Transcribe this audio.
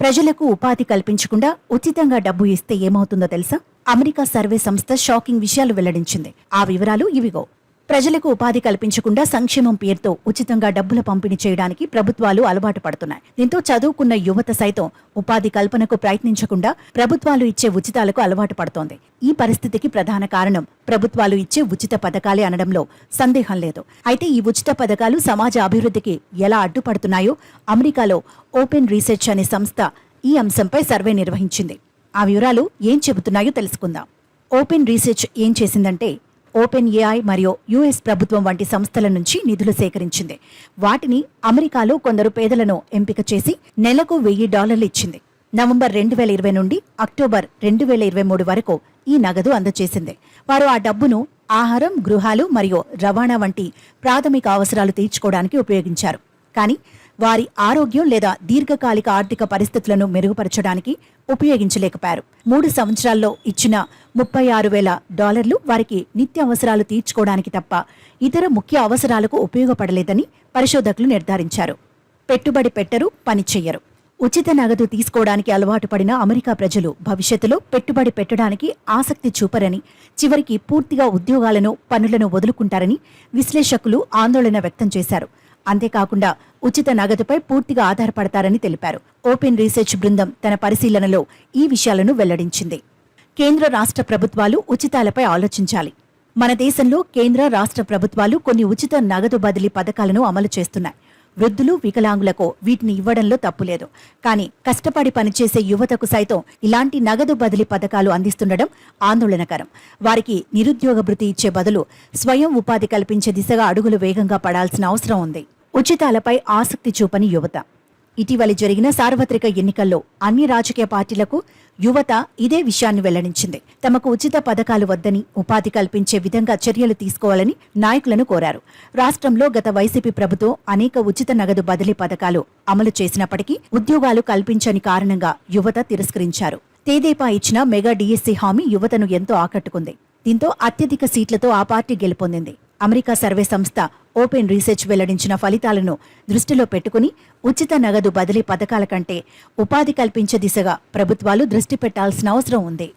ప్రజలకు ఉపాధి కల్పించకుండా ఉచితంగా డబ్బు ఇస్తే ఏమవుతుందో తెలుసా? అమెరికా సర్వే సంస్థ షాకింగ్ విషయాలు వెల్లడించింది. ఆ వివరాలు ఇవిగో. ప్రజలకు ఉపాధి కల్పించకుండా సంక్షేమం పేరుతో ఉచితంగా డబ్బుల పంపిణీ చేయడానికి ప్రభుత్వాలు అలవాటు పడుతున్నాయి. దీంతో చదువుకున్న యువత సైతం ఉపాధి కల్పనకు ప్రయత్నించకుండా ప్రభుత్వాలు ఇచ్చే ఉచితాలకు అలవాటు పడుతోంది. ఈ పరిస్థితికి ప్రధాన కారణం ప్రభుత్వాలు ఇచ్చే ఉచిత పథకాలే అనడంలో సందేహం లేదు. అయితే ఈ ఉచిత పథకాలు సమాజ అభివృద్ధికి ఎలా అడ్డుపడుతున్నాయో అమెరికాలో ఓపెన్ రీసెర్చ్ అనే సంస్థ ఈ అంశంపై సర్వే నిర్వహించింది. ఆ వివరాలు ఏం చెబుతున్నాయో తెలుసుకుందాం. ఓపెన్ రీసెర్చ్ ఏం చేసిందంటే ఓపెన్ ఏఐ మరియు యుఎస్ ప్రభుత్వం వంటి సంస్థల నుంచి నిధులు సేకరించింది. వాటిని అమెరికాలో కొందరు పేదలను ఎంపిక చేసి నెలకు వెయ్యి డాలర్లు ఇచ్చింది. నవంబర్ రెండు వేల ఇరవై నుండి అక్టోబర్ రెండు వేల ఇరవై మూడు వరకు ఈ నగదు అందజేసింది. వారు ఆ డబ్బును ఆహారం గృహాలు మరియు రవాణా వంటి ప్రాథమిక అవసరాలు తీర్చుకోవడానికి ఉపయోగించారు. కానీ వారి ఆరోగ్యం లేదా దీర్ఘకాలిక ఆర్థిక పరిస్థితులను మెరుగుపరచడానికి ఉపయోగించలేకపోయారు. మూడు సంవత్సరాల్లో ఇచ్చిన ముప్పై ఆరు వేల డాలర్లు వారికి నిత్య అవసరాలు తీర్చుకోవడానికి తప్ప ఇతర ముఖ్య అవసరాలకు ఉపయోగపడలేదని పరిశోధకులు నిర్ధారించారు. పెట్టుబడి పెట్టరు పని చెయ్యరు. ఉచిత నగదు తీసుకోవడానికి అలవాటు పడిన అమెరికా ప్రజలు భవిష్యత్తులో పెట్టుబడి పెట్టడానికి ఆసక్తి చూపరని చివరికి పూర్తిగా ఉద్యోగాలను పనులను వదులుకుంటారని విశ్లేషకులు ఆందోళన వ్యక్తం చేశారు. అంతేకాకుండా ఉచిత నగదుపై పూర్తిగా ఆధారపడతారని తెలిపారు. ఓపెన్ రీసెర్చ్ బృందం తన పరిశీలనలో ఈ విషయాలను వెల్లడించింది. కేంద్ర రాష్ట్ర ప్రభుత్వాలు ఉచితాలపై ఆలోచించాలి. మన దేశంలో కేంద్ర రాష్ట్ర ప్రభుత్వాలు కొన్ని ఉచిత నగదు బదిలీ పథకాలను అమలు చేస్తున్నాయి. వృద్ధులు వికలాంగులకు వీటిని ఇవ్వడంలో తప్పులేదు. కానీ కష్టపడి పనిచేసే యువతకు సైతం ఇలాంటి నగదు బదిలీ పథకాలు అందిస్తుండడం ఆందోళనకరం. వారికి నిరుద్యోగ భృతి ఇచ్చే బదులు స్వయం ఉపాధి కల్పించే దిశగా అడుగులు వేగంగా పడాల్సిన అవసరం ఉంది. ఉచితాలపై ఆసక్తి చూపని యువత. ఇటీవల జరిగిన సార్వత్రిక ఎన్నికల్లో అన్ని రాజకీయ పార్టీలకు యువత ఇదే విషయాన్ని వెల్లడించింది. తమకు ఉచిత పథకాలు వద్దని ఉపాధి కల్పించే విధంగా చర్యలు తీసుకోవాలని నాయకులను కోరారు. రాష్ట్రంలో గత వైసీపీ ప్రభుత్వం అనేక ఉచిత నగదు బదిలీ పథకాలు అమలు చేసినప్పటికీ ఉద్యోగాలు కల్పించని కారణంగా యువత తిరస్కరించారు. తేదేపా ఇచ్చిన మెగా డీఎస్సీ హామీ యువతను ఎంతో ఆకట్టుకుంది. దీంతో అత్యధిక సీట్లతో ఆ పార్టీ గెలుపొందింది. అమెరికా సర్వే సంస్థ ఓపెన్ రీసెర్చ్ వెల్లడించిన ఫలితాలను దృష్టిలో పెట్టుకుని ఉచిత నగదు బదిలీ పథకాల కంటే ఉపాధి కల్పించే దిశగా ప్రభుత్వాలు దృష్టి పెట్టాల్సిన అవసరం ఉంది.